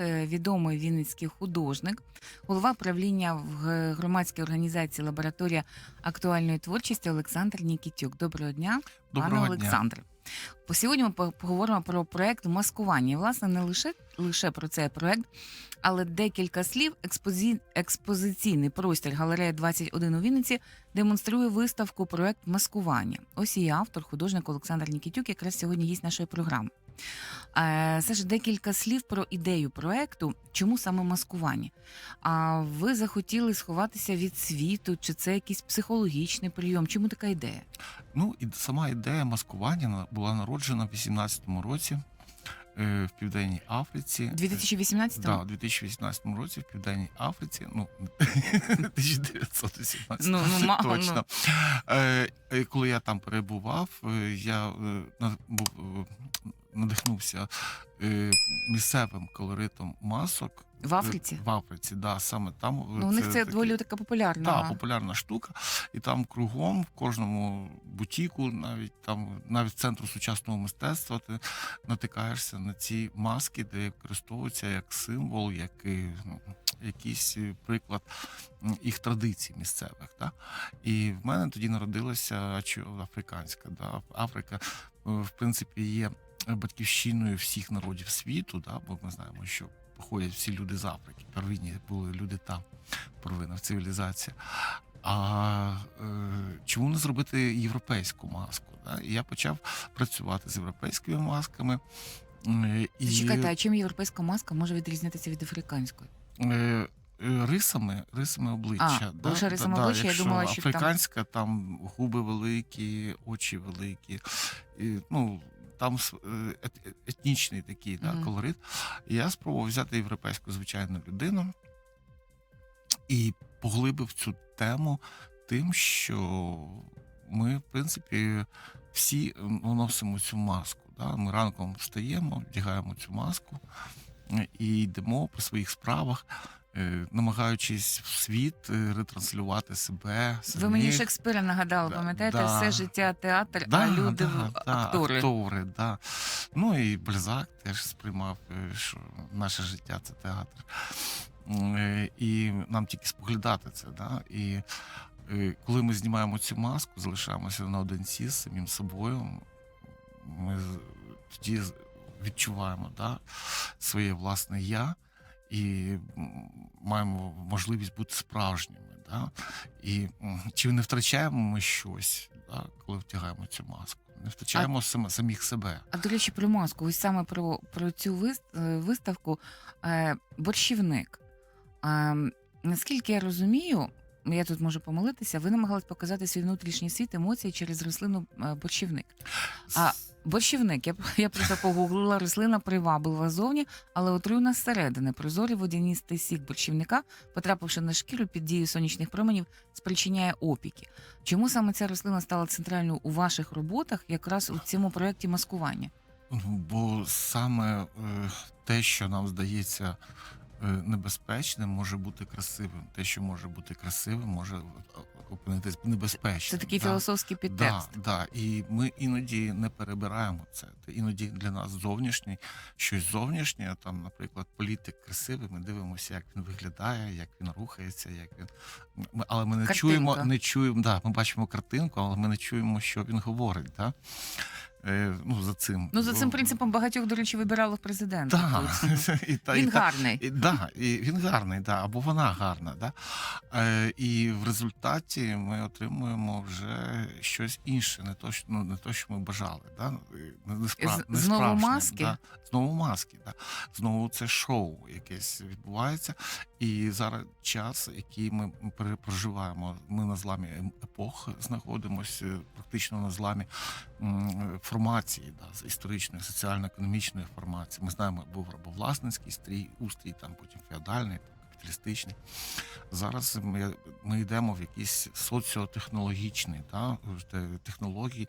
е, відомий вінницький художник, голова правління в громадській організації Лабораторія актуальної творчості Олександр Нікітюк. Доброго дня, пане дня. Олександре. По сьогодні ми поговоримо про проект маскування. І, власне, не лише лише про цей проект, але декілька слів. Експозі... Експозиційний простір галерея 21 у Вінниці демонструє виставку проект маскування. Ось і автор, художник Олександр Нікітюк, якраз сьогодні гість нашої програми. Е, Саш, декілька слів про ідею проекту. Чому саме маскування? А ви захотіли сховатися від світу? Чи це якийсь психологічний прийом? Чому така ідея? Ну і сама ідея маскування була народжена в 18-му році е, в Південній Африці. 2018 Да, у 2018 році в Південній Африці, ну 1918, Ну, ну, точно. Е, е, коли я там перебував, е, я був, надихнувся е, місцевим колоритом масок. В Африці? В Африці, да, саме там. е, Ну, у них це такі- доволі така популярна. Так, популярна штука. І там кругом, в кожному бутіку, навіть там, навіть в центру сучасного мистецтва, ти натикаєшся на ці маски, де використовуються як символ, як і, ну, якийсь е, приклад їх традицій місцевих. Да? І в мене тоді народилася африканська. Да? Африка, е, в принципі, є батьківщиною всіх народів світу, да? бо ми знаємо, що походять всі люди з Африки. Первинні були люди там первинна цивілізація. А е, чому не зробити європейську маску? Да? І я почав працювати з європейськими масками. Е, і, Зачекайте, а чим європейська маска може відрізнятися від африканської? е, е, рисами, рисами обличчя. А, лише рисами обличчя, я якщо думала, що там- африканська, там... губи великі, очі великі. І, ну, там е, ет- етнічний такий да, колорит. І я спробував взяти європейську звичайну людину і поглибив цю тему тим, що ми, в принципі, всі носимо цю маску. Да? Ми ранком встаємо, вдягаємо цю маску е, і йдемо по своїх справах, е, намагаючись в світ е, ретранслювати себе. Ви мені самих. Шекспира нагадали, Да, пам'ятаєте, да. все життя театр, Да, а люди да, да, актори. актори да. Ну і Бальзак теж сприймав, е, що наше життя це театр. Е, І нам тільки споглядати це. Да? І е, коли ми знімаємо цю маску, залишаємося наодинці з самим собою, ми тоді відчуваємо да, своє власне я і маємо можливість бути справжніми. Да? І чи не втрачаємо ми щось, да, коли втягаємо цю маску? Не втрачаємо сам- самих себе. А до речі, про маску, ось саме про, про цю е, виставку е, борщівник. Е, наскільки я розумію, я тут можу помилитися, ви намагались показати свій внутрішній світ емоції через рослину е, борщівник. А борщівник, я, я просто погуглила, рослина приваблива зовні, але отруйна зсередини. Прозорий водяністий сік борщівника, потрапивши на шкіру під дією сонячних променів, спричиняє опіки. Чому саме ця рослина стала центральною у ваших роботах, якраз у цьому проєкті маскування? Ну, Бо саме е, те, що нам здається е, небезпечним, може бути красивим. Те, що може бути красивим, може е, опинитись небезпечним. Це такий да. філософський Да, підтекст. да. І ми іноді не перебираємо це. Іноді для нас зовнішнє щось зовнішнє, там, наприклад, політик красивий, ми дивимося, як він виглядає, як він рухається, як він. Ми, але ми не Картинка. чуємо, не чуємо, да, ми бачимо картинку, але ми не чуємо, що він говорить. Да? Е, ну, за цим. Ну за цим принципом багатьох, до речі, вибирали в президента. Так. І, та- і Він та- гарний. і, да, і він гарний, да, або вона гарна. Да? Е, і в результаті ми отримуємо вже щось інше, не то, що, ну, не то, що ми бажали. Да? Не, не, спра- не знову маски? Да? Знову маски. Да? Знову це шоу якесь відбувається. І зараз час, який ми проживаємо, ми на зламі ем- епох знаходимося, практично на зламі формації, да, історичної, соціально-економічної формації. Ми знаємо, був рабовласницький стрій, устрій, там потім феодальний, капіталістичний. Зараз ми, ми йдемо в якийсь соціотехнологічний, да, де технології.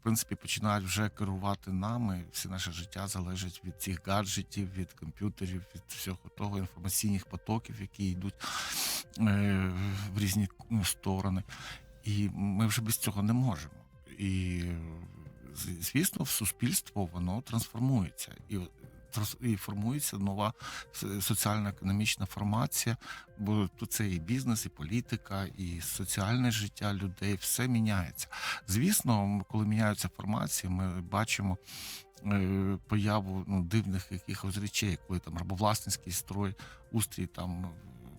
В принципі, починають вже керувати нами. Все наше життя залежить від цих гаджетів, від комп'ютерів, від всього того інформаційних потоків, які йдуть е, в різні ну, сторони. І ми вже без цього не можемо. І звісно, в суспільство воно трансформується. І і формується нова соціально-економічна формація, бо тут це і бізнес, і політика, і соціальне життя людей, все міняється. Звісно, коли міняються формації, ми бачимо. е, Появу ну, дивних якихось речей, коли там рабовласницький строй, устрій там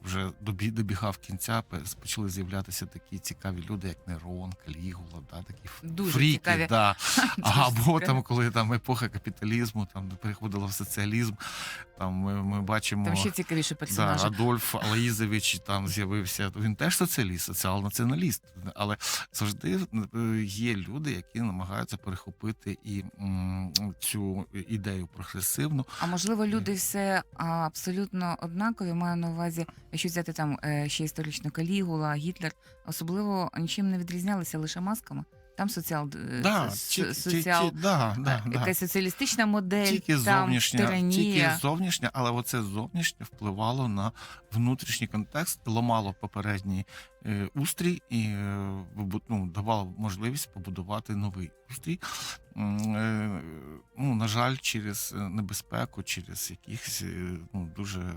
вже добі- добігав кінця, почали з'являтися такі цікаві люди, як Нерон, Калігула, да, такі Дуже фріки, цікаві. да. Дуже Або цікаві. там, коли там епоха капіталізму, там переходила в соціалізм, там ми, ми бачимо. Там ще цікавіші Да. Адольф Алаїзович там з'явився. Він теж соціаліст, соціал-націоналіст. Але завжди е, є люди, які намагаються перехопити і м, цю ідею прогресивну. А можливо, люди все абсолютно однакові. Маю на увазі, якщо взяти там е, ще історично Калігула, Гітлер, особливо нічим не відрізнялися лише масками. Там соціал, е, Да, соціал, ті- ті- соціал да, да, е, да. соціалістична модель, Тільки там зовнішня, тільки зовнішня, але оце зовнішнє впливало на внутрішній контекст, ламало попередній е, устрій і е, ну, давало можливість побудувати новий устрій. Е, ну, на жаль, через е, небезпеку, через якісь е, ну, дуже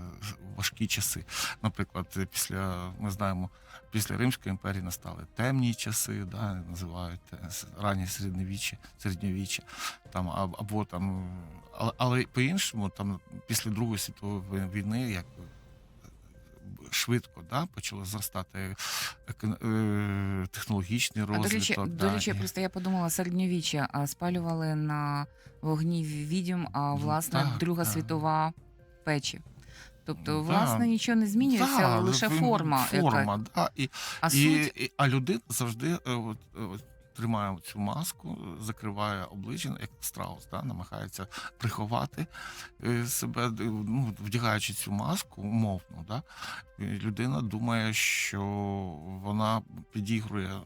важкі часи. Наприклад, е, після ми знаємо, після Римської імперії настали темні часи, да, називають е, раннє середньовіччя, середньовіччя там або там, але, але по-іншому, там після Другої світової війни, як е, швидко да, почало зростати еко- е, технологічний А, до речі, да, до речі, і- просто я подумала, середньовіччя а, спалювали на вогні відьом, а Ну, власне так, Друга так. світова печі. Тобто, Да. власне, нічого не змінюється, Да, лише форма. форма яка. да, і, А і, суть і, а людина завжди е, от, е, от, тримає цю маску, закриває обличчя, як страус, да, намагається приховати е, себе, ну, вдягаючи цю маску, умовно, да, людина думає, що вона підігрує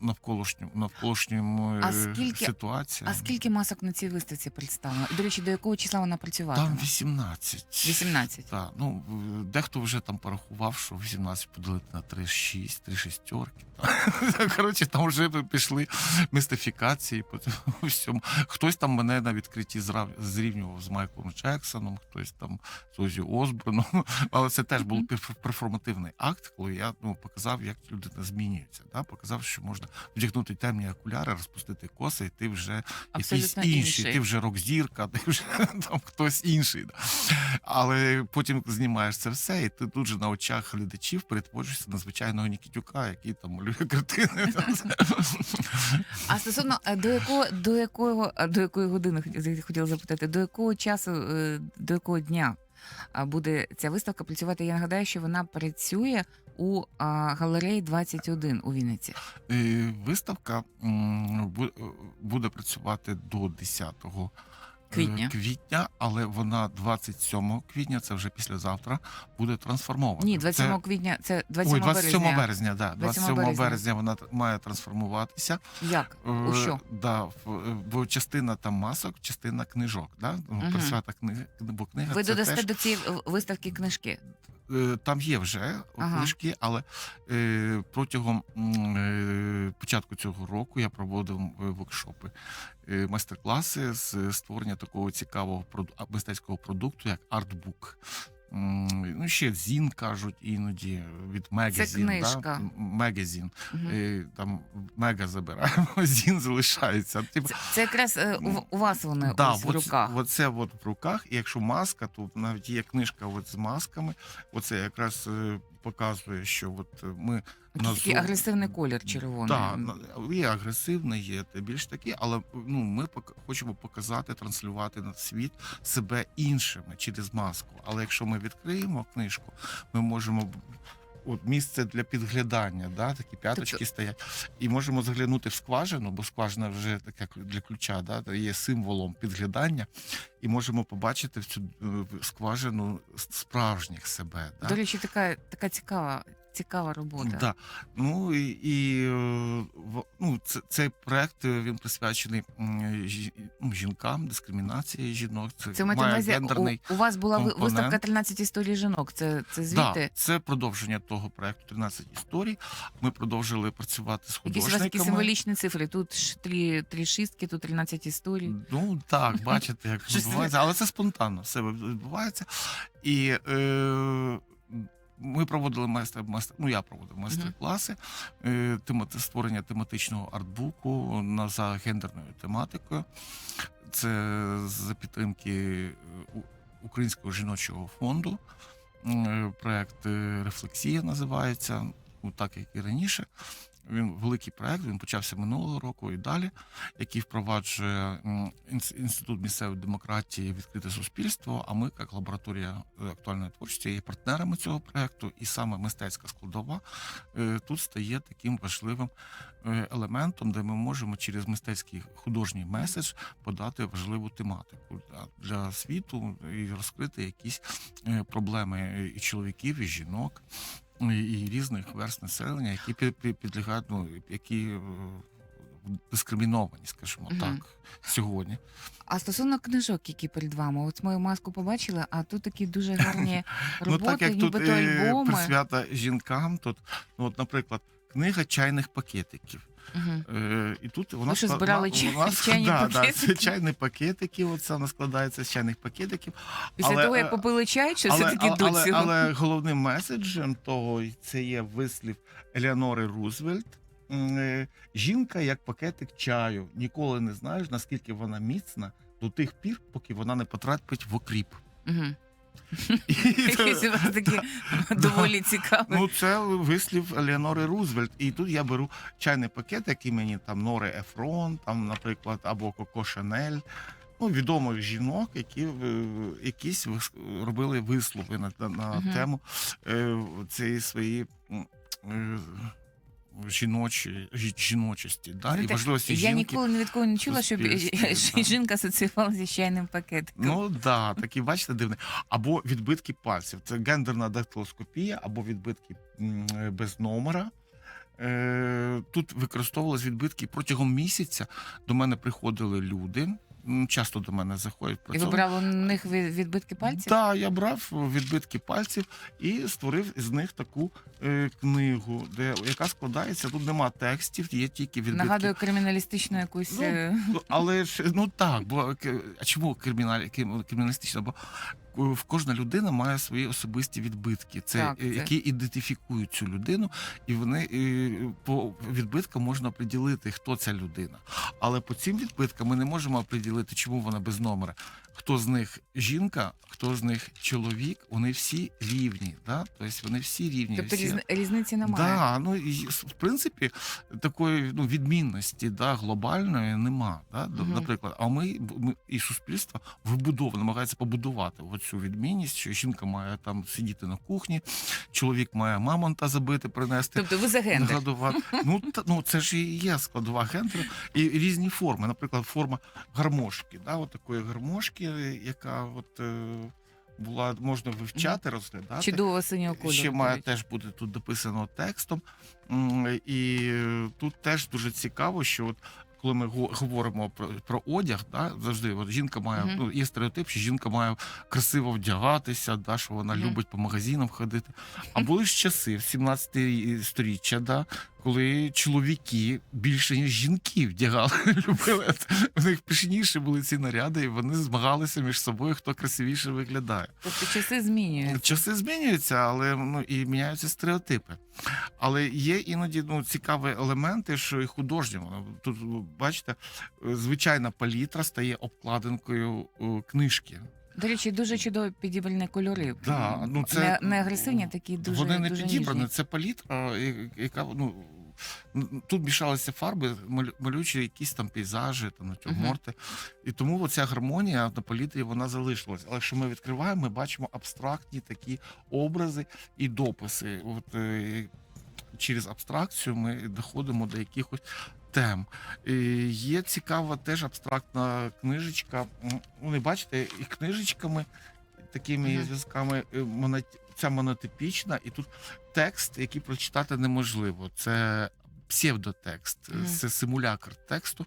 навколишню, навколишньому А е, скільки- ситуації. А скільки масок на цій виставці представлено? До речі, до якого числа вона працюватиме? Там 18. 18. Так, ну дехто вже там порахував, що 18 поділити на 3-6, 3 шістерки. та. Коротше, там вже пішли містифікації по всьому. Хтось там мене на відкритті зрівнював з Майклом Джексоном, хтось там з Озі Осборном. Але це теж був перформативний акт, коли я ну, показав, як людина змінюється. Да? Показав, що можна вдягнути темні окуляри, розпустити коси, і ти вже якийсь інший. інший. Ти вже рок-зірка, ти вже там хтось інший. Да. Але потім знімаєш це все, і ти тут же на очах глядачів перетворюєшся на звичайного Нікітюка, який там малює картини. А стосовно е, до якого до якого е, до якої години хотіла запитати, до якого часу, е, до якого дня буде ця виставка працювати? Я нагадаю, що вона працює у а, галереї 21 у Вінниці. Е, Виставка буде працювати до 10 е, Квітня. квітня, але вона 27 квітня, це вже післязавтра, буде трансформована. Ні, 27 Це- квітня, це 27 Ой, 27 березня. березня, да, 27 27 березня. березня вона має трансформуватися. Як? У Е, що? Да, бо частина там масок, частина книжок. Да? Мгм. Присвята книги, бо книга Ви це додасте теж, до цієї виставки книжки? Е, там є вже Ага. книжки, але е, протягом е, початку цього року я проводив е, воркшопи, е, майстер-класи з створення такого цікавого мистецького продукту, як артбук. Ну, ще зін кажуть іноді від Мегазін. книжка. Да? Мегазін. Угу. Е, Там мега забираємо, зін залишається. Тип... Це, це якраз е, у, у вас вони Да, ось в от, руках. Оце от в руках. І якщо маска, то навіть є книжка от з масками. Оце якраз е, показує, що от е, ми на такий назов- агресивний колір червоний. Да, є агресивний, є більш такий, але ну ми хочемо показати, транслювати на світ себе іншими через маску. Але якщо ми відкриємо книжку, ми можемо. От місце для підглядання, да, такі п'яточки Тобто- стоять, і можемо заглянути в скважину, бо скважина вже така для ключа, да, є символом підглядання, і можемо побачити в цю е, скважину справжніх себе. Да. До речі, така, така цікава цікава робота. Да. Ну і, і е, ну, це, цей проект е, він присвячений ну, жінкам, дискримінації жінок. Це, Це має увазі, гендерний. у, у вас була компонент. виставка 13 історій жінок. Це, це Да, це продовження того проекту 13 історій. Ми продовжили працювати з художниками. Якісь у вас такі символічні цифри. Тут три, три шістки, тут 13 історій. Ну так, бачите, як відбувається, але це спонтанно все відбувається. І е, ми проводили майстер, майстер, ну я проводив майстер-класи е, темати, створення тематичного артбуку на за гендерною тематикою. Це за підтримки е, Українського жіночого фонду. Проект е, Рефлексія називається, ну так як і раніше. Він великий проект, він почався минулого року і далі, який впроваджує інститут місцевої демократії відкрите суспільство. А ми, як лабораторія е, актуальної творчості, є партнерами цього проекту, і саме мистецька складова е, тут стає таким важливим е, елементом, де ми можемо через мистецький художній меседж подати важливу тематику для, світу і розкрити якісь проблеми і чоловіків, і жінок. І і різних верст населення, які пі- пі- підлягають, ну які е, дискриміновані, скажімо угу. так, сьогодні. А стосовно книжок, які перед вами, от мою маску побачили, а тут такі дуже гарні роботи, ну так як нібито тут альбоми. присвята жінкам, тут, ну от, наприклад, книга чайних пакетиків. Е, і тут вона що, збирали чай- чайні да, Да, пакетики? це чайні пакетики, оце вона складається з чайних пакетиків. Після але, того, як е, попили чай, чи все-таки але, до але, цього? але головним меседжем того це є вислів Елеонори Рузвельт. М, е, Жінка як пакетик чаю. Ніколи не знаєш, наскільки вона міцна до тих пір, поки вона не потрапить в окріп. Мгм. І це- Якісь у вас такі доволі цікаві. Ну, це вислів Елеонори Рузвельт. І тут я беру чайний пакет, який мені там Нори Ефрон, там, наприклад, або Коко Шанель. Ну, відомих жінок, які е, якісь робили вислови на, на, на Мгм. тему е, цієї своєї е, жіночі, жі- жіночості, да? і Знаєте, важливості Я жінки. ніколи ні від кого не чула, щоб суспільстві, да. жінка асоціювалася з чайним пакетиком. Ну да, такі бачите, дивне. Або відбитки пальців. Це гендерна дактилоскопія, або відбитки м, е, без номера. Е, Тут використовувалися відбитки протягом місяця. До мене приходили люди. Часто до мене заходять І ви брали у них відбитки пальців? Так, я брав відбитки пальців і створив з них таку е, книгу, де яка складається. Тут нема текстів, є тільки відбитки. Нагадую криміналістичну якусь. Ну, е, Ну, але ж ну так, бо а чому криміналь криміналістична? криміналістично? Бо е, в кожна людина має свої особисті відбитки, це, Так, е, це- які ідентифікують цю людину, і вони е, по відбиткам можна приділити, хто ця людина. Але по цим відбиткам ми не можемо приділити, чому вона без номера. Хто з них жінка, хто з них чоловік, вони всі рівні. Да? Тобто вони всі рівні. Тобто всі... різниці немає. Да, ну і в принципі такої ну, відмінності да, глобальної нема. Да? Наприклад, а ми, ми і суспільство вибудовує, намагається побудувати оцю відмінність, що жінка має там сидіти на кухні, чоловік має мамонта забити, принести. Тобто ви за гендер. Нагадувати. Ну, та, ну це ж і є складова гендеру і різні форми. Наприклад, форма гармошки, да, от такої гармошки, яка от, е, була, можна вивчати, розглядати. Чудово синього кольору. Ще має теж бути тут дописано текстом. І тут теж дуже цікаво, що от коли ми го- говоримо про, про одяг, да, завжди от жінка має Мгм. ну, є стереотип, що жінка має красиво вдягатися, да, що вона Мгм. любить по магазинам ходити. А були ж часи в 17 сторіччя, да, коли чоловіки більше ніж жінки вдягали, любили. У них пишніше були ці наряди, і вони змагалися між собою, хто красивіше виглядає. Тобто часи змінюються. Часи змінюються, але ну і міняються стереотипи. Але є іноді ну, цікаві елементи, що і художні. Тут бачите, звичайна палітра стає обкладинкою е, книжки. До речі, дуже чудові підібрані кольори. Да, ну, це- не, не агресивні, такі дуже Вони не дуже підібрані. ніжні. Це палітра, я- яка ну. Тут мішалися фарби, малю- малюючи якісь там пейзажі, там натюрморти. І тому оця гармонія на палітрі вона залишилась. Але якщо ми відкриваємо, ми бачимо абстрактні такі образи і дописи. От е, через абстракцію ми доходимо до якихось тем. Є цікава теж абстрактна книжечка. Не Вони бачите, і книжечками. такими Мгм. зв'язками. е, Ця монотипічна, і тут текст, який прочитати неможливо. Це псевдотекст, це симулякр тексту,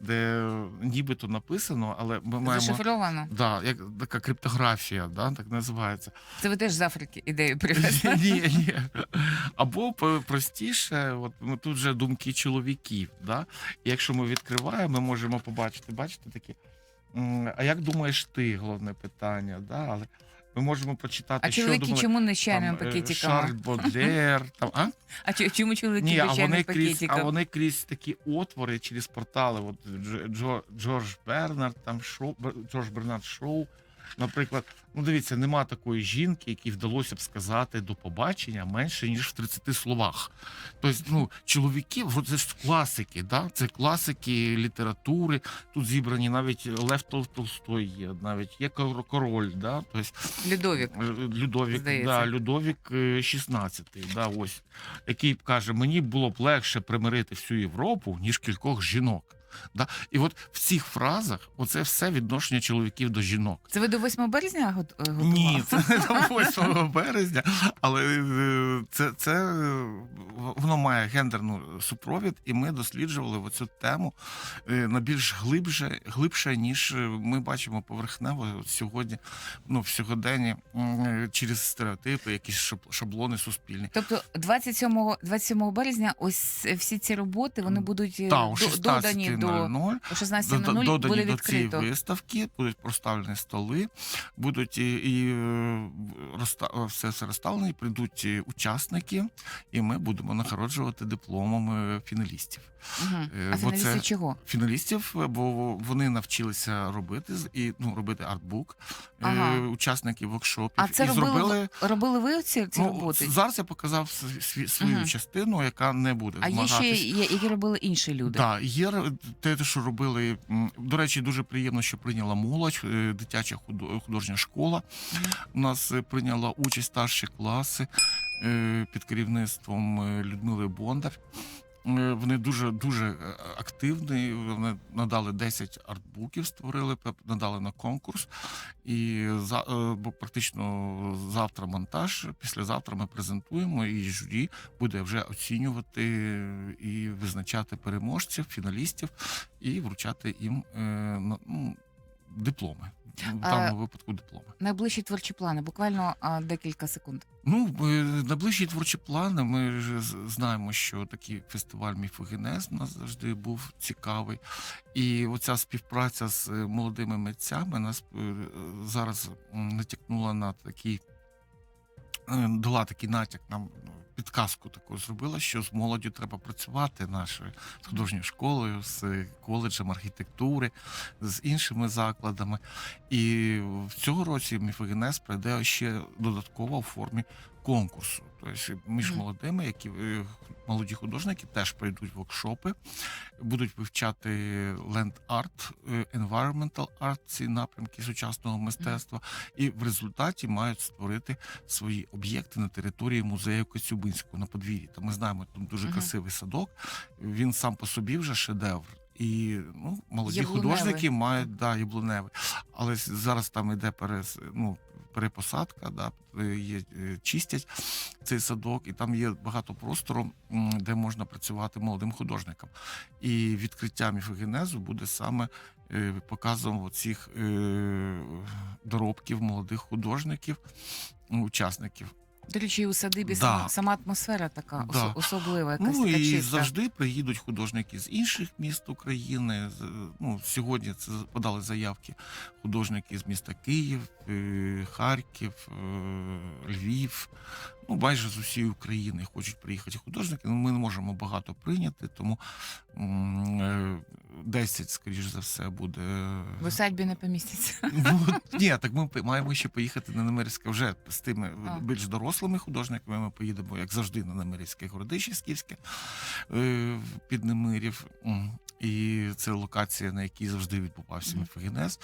де нібито написано, але ми маємо. Зашифровано. Да, як така криптографія, да, так називається. Це ви теж з Африки ідею привезли. Ні, ні. Або простіше, от ну, тут вже думки чоловіків. Да? І якщо ми відкриваємо, ми можемо побачити, бачите такі. А як думаєш ти? Головне питання, да? але ми можемо почитати, А що чоловіки думали, чому не чайними там, е, пакетиками? Шарль Бодлер, там, а? А чо- чому чоловіки Ні, а без вони чайних крізь, а вони крізь такі отвори через портали. От Дж- Джо, Джордж Бернард, там Шоу, Бер- Джордж Бернард Шоу. Наприклад, ну дивіться, нема такої жінки, якій вдалося б сказати до побачення менше ніж в 30 словах. Тобто, ну, чоловіки, це ж класики, да? це класики літератури. Тут зібрані навіть Лев Толстой є, навіть є Кор- король, да? тобто Людовік. Е, Людовік, Здається. да, Людовік е, 16, да, ось, який каже, мені було б легше примирити всю Європу, ніж кількох жінок. Да? І от в цих фразах оце все відношення чоловіків до жінок. Це ви до 8 березня е, готували? Ні, це не до 8 березня, але е, це, це е, воно має гендерну супровід, і ми досліджували оцю тему на більш глибше, глибше, ніж ми бачимо поверхнево сьогодні, ну в сьогоденні через стереотипи, якісь шаб- шаблони суспільні. Тобто 27, 27 березня ось всі ці роботи вони будуть Та о до- додані до 16.00 о Дода- 16.00 додані буде до цієї відкрито. виставки, будуть проставлені столи, будуть і, і е, розста- все це розставлено, і прийдуть е, учасники, і ми будемо нагороджувати дипломами фіналістів. Угу. Е, А бо це- чого? Фіналістів, е, бо вони навчилися робити і ну робити артбук, е, Ага. учасники воркшопів А це і робили, зробили. робили ви ці, ці Ну, роботи? зараз я показав сві- сві- свою Мгм. частину, яка не буде А є ще є- які робили інші люди? Так, є р- те, що робили. До речі, дуже приємно, що прийняла молодь, е, дитяча художня школа. У нас е, прийняла участь старші класи е, під керівництвом Людмили Бондар. Е, Вони дуже дуже е, активні. Вони надали 10 артбуків, створили, надали на конкурс. І за е, бо практично завтра монтаж. Післязавтра ми презентуємо, і журі буде вже оцінювати і визначати переможців, фіналістів і вручати їм е, ну, дипломи. В даному випадку дипломи. Найближчі творчі плани, буквально а, декілька секунд. Ну, е, найближчі творчі плани. Ми ж знаємо, що такий фестиваль міфогенез у нас завжди був цікавий. І оця співпраця з е, молодими митцями нас е, зараз натякнула на такий. Дала такий натяк нам підказку таку зробила, що з молоддю треба працювати нашою художньою школою, з коледжем архітектури, з іншими закладами. І в цього році міфогенез пройде ще додатково у формі конкурсу. Тобто між Мгм. молодими, які е, молоді художники теж пройдуть воркшопи, будуть вивчати ленд арт, environmental art, ці напрямки сучасного мистецтва, і в результаті мають створити свої об'єкти на території музею Коцюбинського на подвір'ї. Та ми знаємо, там дуже красивий садок. Він сам по собі вже шедевр. І ну, молоді Яблуневий. художники мають да, яблуневий. Але зараз там іде перес, ну, перепосадка, да, е, є, е, чистять цей садок, і там є багато простору, де можна працювати молодим художникам. І відкриття міфогенезу буде саме е, показом цих доробків молодих художників, ну, учасників. До речі, у садибі Да. сама, сама атмосфера така Да. осо- особлива, якась Ну така і чиста. завжди приїдуть художники з інших міст України. З- Ну, сьогодні це подали заявки художники з міста Київ, е, Харків, е, Львів. Ну, майже з усієї України хочуть приїхати художники. Ну, ми не можемо багато прийняти, тому е, 10, скоріш за все, буде. В усадьбі не поміститься. Ну, ні, так ми маємо ще поїхати на Немирівське вже з тими А. більш дорослими художниками. Ми поїдемо, як завжди, на Немирівське городище Скіфське е, під Немирів. І це локація, на якій завжди відбувався міфогенез.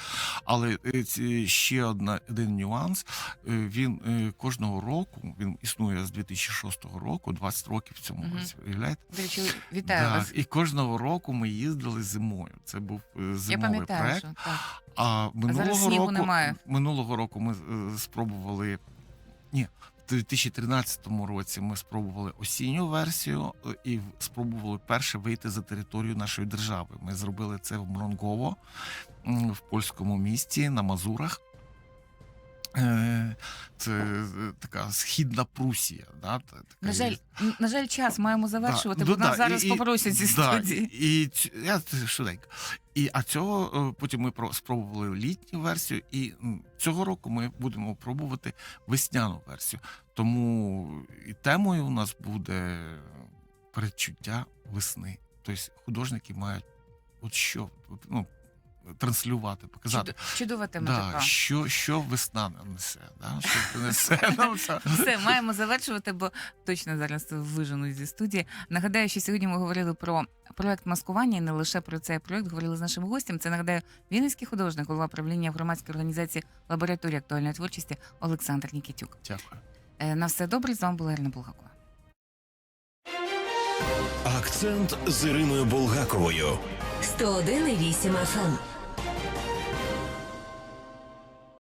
Але е, ще одна один нюанс. Е, Він е, кожного року він існує з 2006 року, 20 років в цьому Мгм. році. Уявляєте? Вітаю вас. і кожного року ми їздили зимою. Це був Я зимовий пам'ятаю, проект. що так. А минулого снігу року немає. минулого року ми спробували. Ні, в 2013 році ми спробували осінню версію е, і спробували перше вийти за територію нашої держави. Ми зробили це в Мронгово в польському місті на Мазурах. Це е, така східна Прусія. Да? така На жаль, на жаль, час маємо завершувати, Да, бо ну нас да, зараз і- попросять зі да, студії. І я швиденько. І а цього е, потім ми спробували літню версію, і цього року ми будемо пробувати весняну версію. Тому і темою у нас буде передчуття весни. Тобто художники мають от що ну, транслювати, показати. Чудо- Чудова тема Да, така. що, що весна нам несе, да? що принесе нам це. Все, маємо завершувати, бо точно зараз виженуть зі студії. Нагадаю, що сьогодні ми говорили про проект маскування і не лише про цей проект говорили з нашим гостем. Це нагадаю Вінницький художник, голова правління громадської організації лабораторії актуальної творчості Олександр Нікітюк. Дякую. Е, На все добре. З вами була Ірина Булгакова. Акцент з Іриною Булгаковою. 101,8 FM.